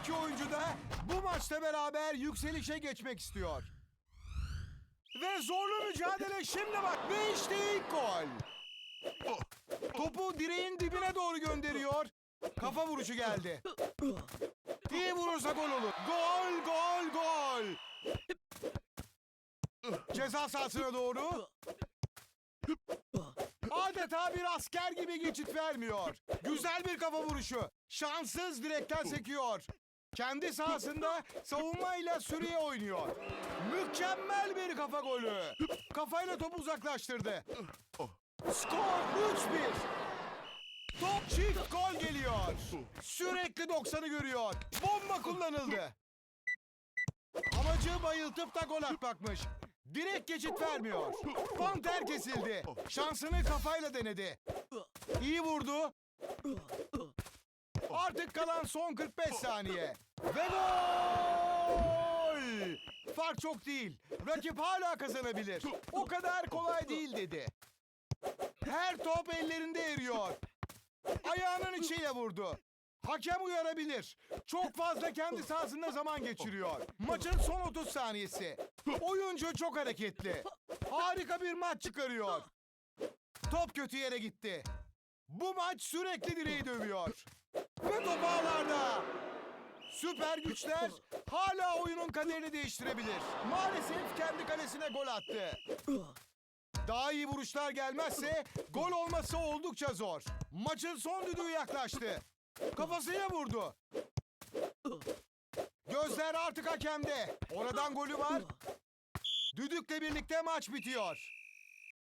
iki oyuncu da bu maçla beraber yükselişe geçmek istiyor. Ve zorlu mücadele şimdi bak. Ve işte ilk gol. Topu direğin dibine doğru gönderiyor. Kafa vuruşu geldi. İyi vurursa gol olur. Gol, gol, gol. Ceza sahasına doğru. Adeta bir asker gibi geçit vermiyor. Güzel bir kafa vuruşu. Şanssız direkten sekiyor. Kendi sahasında savunmayla sürüye oynuyor. Mükemmel bir kafa golü. Kafayla topu uzaklaştırdı. Skor 3-1. Top çift gol geliyor. Sürekli 90'ı görüyor. Bomba kullanıldı. Amacı bayıltıp da gol atmakmış. Direkt geçit vermiyor. Panter kesildi. Şansını kafayla denedi. İyi vurdu. Artık kalan son 45 saniye. Ve gol! Fark çok değil. Rakip hala kazanabilir. O kadar kolay değil dedi. Her top ellerinde eriyor. Ayağının içiyle vurdu. Hakem uyarabilir. Çok fazla kendi sahasında zaman geçiriyor. Maçın son 30 saniyesi. Oyuncu çok hareketli. Harika bir maç çıkarıyor. Top kötü yere gitti. Bu maç sürekli direği dövüyor. Süper güçler hala oyunun kaderini değiştirebilir. Maalesef kendi kalesine gol attı. Daha iyi vuruşlar gelmezse gol olması oldukça zor. Maçın son düdüğü yaklaştı. Kafasıyla vurdu. Gözler artık hakemde. Oradan golü var. Düdükle birlikte maç bitiyor.